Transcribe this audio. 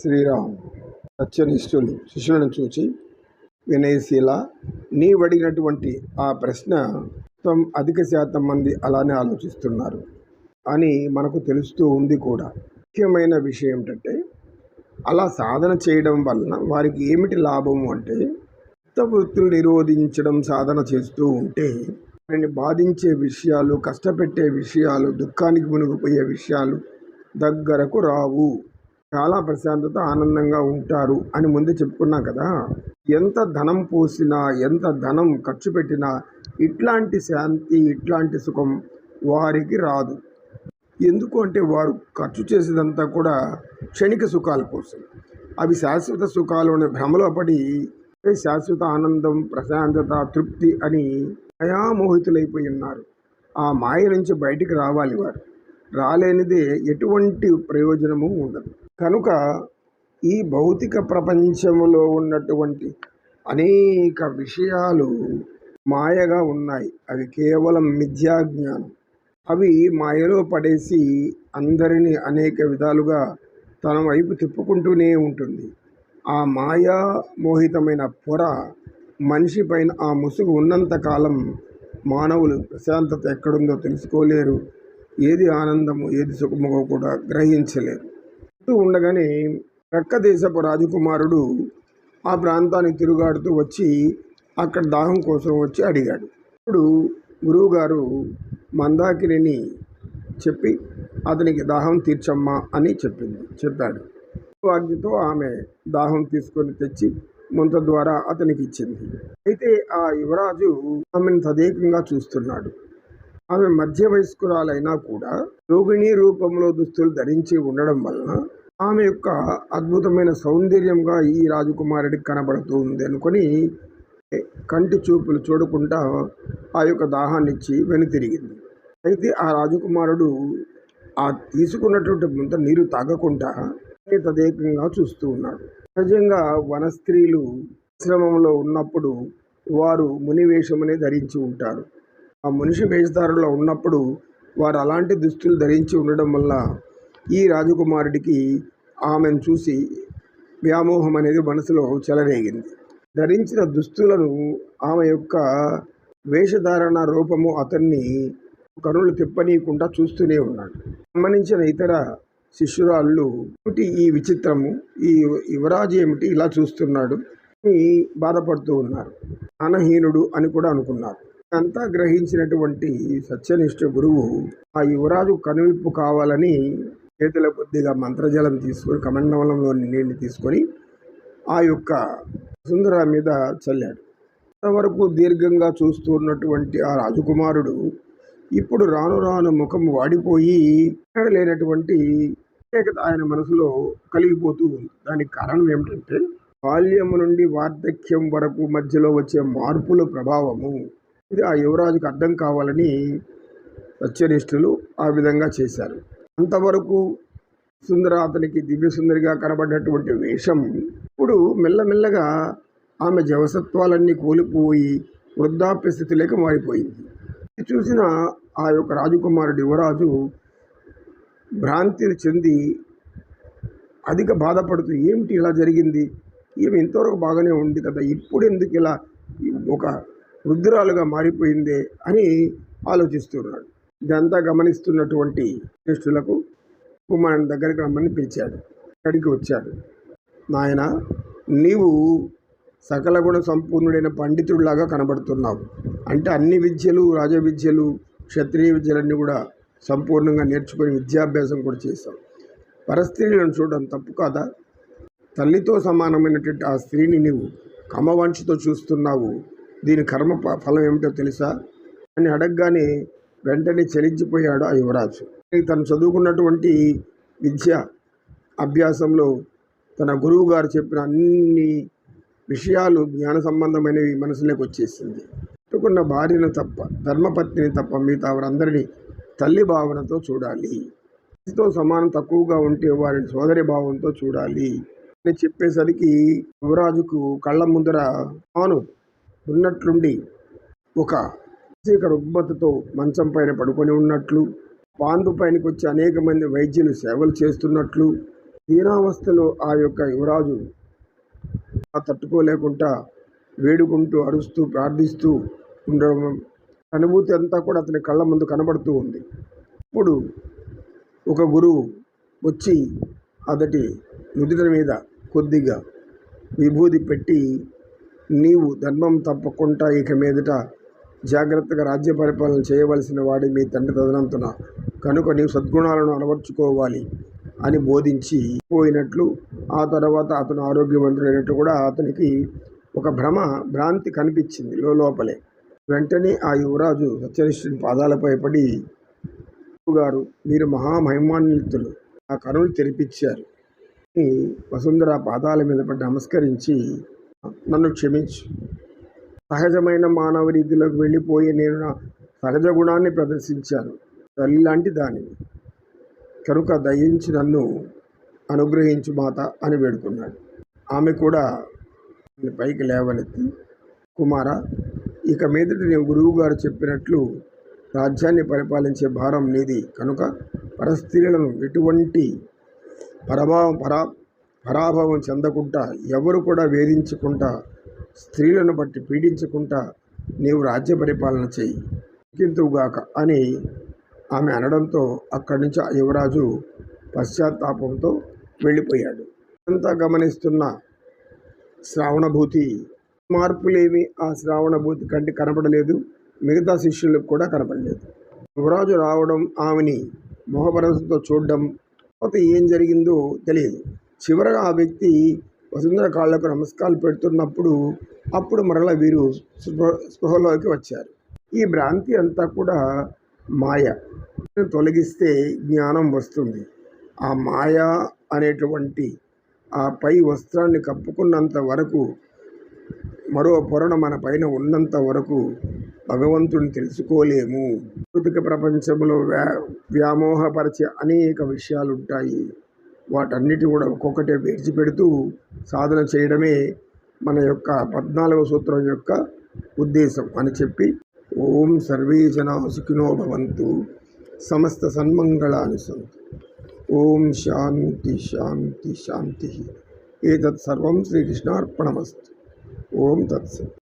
శ్రీరామ్ సత్యనిష్ఠులు శిష్యులను చూచి వినయశీల నీవడిగినటువంటి ఆ ప్రశ్న అధిక శాతం మంది అలానే ఆలోచిస్తున్నారు. అని మనకు తెలుస్తూ ఉంది కూడా. ముఖ్యమైన విషయం ఏమిటంటే అలా సాధన చేయడం వలన వారికి ఏమిటి లాభము అంటే కొత్త వృత్తులు నిరోధించడం సాధన చేస్తూ ఉంటే వారిని బాధించే విషయాలు కష్టపెట్టే విషయాలు దుఃఖానికి మునిగిపోయే విషయాలు దగ్గరకు రావు. చాలా ప్రశాంతత ఆనందంగా ఉంటారు అని ముందు చెప్పుకున్నాం కదా. ఎంత ధనం పోసినా ఎంత ధనం ఖర్చు పెట్టినా ఇట్లాంటి శాంతి ఇట్లాంటి సుఖం వారికి రాదు. ఎందుకు అంటే వారు ఖర్చు చేసేదంతా కూడా క్షణిక సుఖాల కోసం. అవి శాశ్వత సుఖాలు అనే భ్రమలో పడి శాశ్వత ఆనందం ప్రశాంతత తృప్తి అని మాయామోహితులైపోయి ఉన్నారు. ఆ మాయ నుంచి బయటికి రావాలి వారు. రాలేనిదే ఎటువంటి ప్రయోజనము ఉండదు. కనుక ఈ భౌతిక ప్రపంచంలో ఉన్నటువంటి అనేక విషయాలు మాయగా ఉన్నాయి. అవి కేవలం మిథ్యాజ్ఞానం. అవి మాయలో పడేసి అందరినీ అనేక విధాలుగా తన వైపు తిప్పుకుంటూనే ఉంటుంది. ఆ మాయా మోహితమైన పొర మనిషి పైన ఆ ముసుగు ఉన్నంతకాలం మానవులు ప్రశాంతత ఎక్కడుందో తెలుసుకోలేరు. ఏది ఆనందము ఏది సుఖమో కూడా గ్రహించలేరు. ఉండగానే రక్కదేశపు రాజకుమారుడు ఆ ప్రాంతానికి తిరుగాడుతూ వచ్చి అక్కడ దాహం కోసం వచ్చి అడిగాడు. ఇప్పుడు గురువుగారు మందాకిరిని చెప్పి అతనికి దాహం తీర్చమ్మా అని చెప్పింది చెప్పాడు. ఆజ్ఞతో ఆమె దాహం తీసుకొని తెచ్చి ముంత ద్వారా అతనికి ఇచ్చింది. అయితే ఆ యువరాజు ఆమెను తదేకంగా చూస్తున్నాడు. ఆమె మధ్య వయస్కురాలైనా కూడా రోగిణీ రూపంలో దుస్తులు ధరించి ఉండడం వలన ఆమె యొక్క అద్భుతమైన సౌందర్యంగా ఈ రాజకుమారుడికి కనబడుతూ ఉంది అనుకొని కంటి చూపులు చూడకుండా ఆ యొక్క దాహాన్ని ఇచ్చి వెనుతిరిగింది. అయితే ఆ రాజకుమారుడు ఆ తీసుకున్నటువంటి ముంత నీరు తాగకుండా తదేకంగా చూస్తూ ఉన్నాడు. సహజంగా వన స్త్రీలు ఆశ్రమంలో ఉన్నప్పుడు వారు ముని వేషమనే ధరించి ఉంటారు. ఆ మనిషి వేషధారంలో ఉన్నప్పుడు వారు అలాంటి దుస్తులు ధరించి ఉండడం వల్ల ఈ రాజకుమారుడికి ఆమెను చూసి వ్యామోహం అనేది మనసులో చెలరేగింది. ధరించిన దుస్తులను ఆమె యొక్క వేషధారణ రూపము అతన్ని కరుణలు తిప్పనీయకుండా చూస్తూనే ఉన్నాడు. గమనించిన ఇతర శిష్యురాళ్ళు ఏమిటి ఈ విచిత్రము? ఈ యువరాజు ఏమిటి ఇలా చూస్తున్నాడు? అని బాధపడుతూ ఉన్నారు. అనహీనుడు అని కూడా అనుకున్నారు. అంతా గ్రహించినటువంటి సత్యనిష్ఠ గురువు ఆ యువరాజు కనువిప్పు కావాలని చేతుల కొద్దిగా మంత్రజలం తీసుకొని కమండలంలోని నీళ్ళు తీసుకొని ఆ యొక్క సుందర మీద చల్లాడు. అంతవరకు దీర్ఘంగా చూస్తూ ఉన్నటువంటి ఆ రాజకుమారుడు ఇప్పుడు రాను రాను ముఖం వాడిపోయి ఎక్కడ లేనటువంటి ప్రత్యేకత ఆయన మనసులో కలిగిపోతూ ఉంది. దానికి కారణం ఏమిటంటే బాల్యము నుండి వార్ధక్యం వరకు మధ్యలో వచ్చే మార్పుల ప్రభావము. ఇది ఆ యువరాజుకు అర్థం కావాలని సత్యనిష్ఠులు ఆ విధంగా చేశారు. అంతవరకు సుందర అతనికి దివ్య సుందరిగా కనబడినటువంటి వేషం. ఇప్పుడు మెల్లమెల్లగా ఆమె జవసత్వాలన్నీ కోల్పోయి వృద్ధాప్య స్థితిలోకి మారిపోయింది. ఇది చూసిన ఆ యొక్క రాజకుమారుడు యువరాజు భ్రాంతిని చెంది అధిక బాధపడుతూ ఏమిటి ఇలా జరిగింది? ఈమె ఇంతవరకు బాగానే ఉంది కదా ఇప్పుడు ఎందుకు ఇలా ఒక వృద్ధురాలుగా మారిపోయిందే? అని ఆలోచిస్తున్నాడు. ఇదంతా గమనిస్తున్నటువంటి జ్యేష్ఠులకు కుమారుని దగ్గరికి రమ్మని పిలిచాడు. అక్కడికి వచ్చాడు. నాయన నీవు సకల గుణ సంపూర్ణుడైన పండితుడిలాగా కనబడుతున్నావు. అంటే అన్ని విద్యలు రాజ విద్యలు క్షత్రియ విద్యలన్నీ కూడా సంపూర్ణంగా నేర్చుకొని విద్యాభ్యాసం కూడా చేశావు. పరస్త్రీలను చూడడం తప్పు కాదా? తల్లితో సమానమైనటువంటి ఆ స్త్రీని నీవు కమవంశతో చూస్తున్నావు. దీని కర్మ ఫలం ఏమిటో తెలుసా? అని అడగగానే వెంటనే చలించిపోయాడు ఆ యువరాజు. తను చదువుకున్నటువంటి విద్య అభ్యాసంలో తన గురువు గారు చెప్పిన అన్ని విషయాలు జ్ఞాన సంబంధమైనవి మనసులోకి వచ్చేసింది. పెట్టుకున్న భార్యను తప్ప ధర్మపత్నిని తప్ప మిగతా వారందరినీ తల్లి భావనతో చూడాలి. తో సమానం తక్కువగా ఉంటే వారిని సోదరి భావంతో చూడాలి. అని చెప్పేసరికి యువరాజుకు కళ్ళ ముందర తాను ఉన్నట్లుండి ఒక ప్రత్యేక రుగ్మతతో మంచం పైన పడుకొని ఉన్నట్లు పాండు పైనకి వచ్చి అనేక మంది వైద్యులు సేవలు చేస్తున్నట్లు దీనావస్థలో ఆ యొక్క యువరాజు తట్టుకోలేకుండా వేడుకుంటూ అరుస్తూ ప్రార్థిస్తూ ఉండడం అనుభూతి అంతా కూడా అతని కళ్ళ ముందు కనబడుతూ ఉంది. ఇప్పుడు ఒక గురువు వచ్చి అతటి నుదుట మీద కొద్దిగా విభూది పెట్టి నీవు ధర్మం తప్పకుండా ఇక మీదట జాగ్రత్తగా రాజ్య పరిపాలన చేయవలసిన వాడి మీ తండ్రి తదనంతున. కనుక నీవు సద్గుణాలను అలవర్చుకోవాలి అని బోధించి పోయినట్లు ఆ తర్వాత అతను ఆరోగ్యవంతుడైనట్టు కూడా అతనికి ఒక భ్రమ భ్రాంతి కనిపించింది లోపలే. వెంటనే ఆ యువరాజు సత్యనిష్ఠుని పాదాలపై పడి గారు మీరు మహామహిమాన్వితులు. ఆ కనులు తెరిపించారు. అని వసుంధర పాదాల మీద పడి నమస్కరించి నన్ను క్షమించు. సహజమైన మానవ రీతిలోకి వెళ్ళిపోయి నేను నా సహజ గుణాన్ని ప్రదర్శించాను. తల్లి లాంటి దానిని కనుక దయించి నన్ను అనుగ్రహించు మాత అని వేడుకున్నాడు. ఆమె కూడా పైకి లేవనెత్తి కుమార ఇక మీదట నీవు గురువు గారు చెప్పినట్లు రాజ్యాన్ని పరిపాలించే భారం నీది. కనుక పరస్త్రీలను ఎటువంటి పరభావం పరా పరాభవం చెందకుండా ఎవరు కూడా వేధించకుండా స్త్రీలను బట్టి పీడించకుండా నీవు రాజ్య పరిపాలన చేయి. కింతుగాక అని ఆమె అనడంతో అక్కడి నుంచి ఆ యువరాజు పశ్చాత్తాపంతో వెళ్ళిపోయాడు. అంతా గమనిస్తున్న శ్రావణభూతి మార్పులేమి ఆ శ్రావణభూతి కంటి కనపడలేదు. మిగతా శిష్యులకు కూడా కనపడలేదు. యువరాజు రావడం ఆమెని మొహపరసంతో చూడడం తర్వాత ఏం జరిగిందో తెలియదు. చివరగా ఆ వ్యక్తి వసుంధర కాళ్ళకు నమస్కారాలు పెడుతున్నప్పుడు అప్పుడు మరలా వీరు స్పృహలోకి వచ్చారు. ఈ భ్రాంతి అంతా కూడా మాయ. తొలగిస్తే జ్ఞానం వస్తుంది. ఆ మాయ అనేటువంటి ఆ పై వస్త్రాన్ని కప్పుకున్నంత వరకు మరో పొరణ మన పైన ఉన్నంత వరకు భగవంతుని తెలుసుకోలేము. భౌతిక ప్రపంచంలో వ్యా వ్యామోహపరిచే అనేక విషయాలు ఉంటాయి వాటన్నిటి కూడా ఒక్కొక్కటే విడిచిపెడుతూ సాధన చేయడమే మన యొక్క పద్నాలుగవ సూత్రం యొక్క ఉద్దేశం అని చెప్పి ఓం సర్వే జనా సుఖినో భవంతు సమస్త సన్మంగళాని సంతు. ఓం శాంతి శాంతి శాంతి. ఏతత్ సర్వం శ్రీకృష్ణార్పణమస్తు ఓం తత్సత్.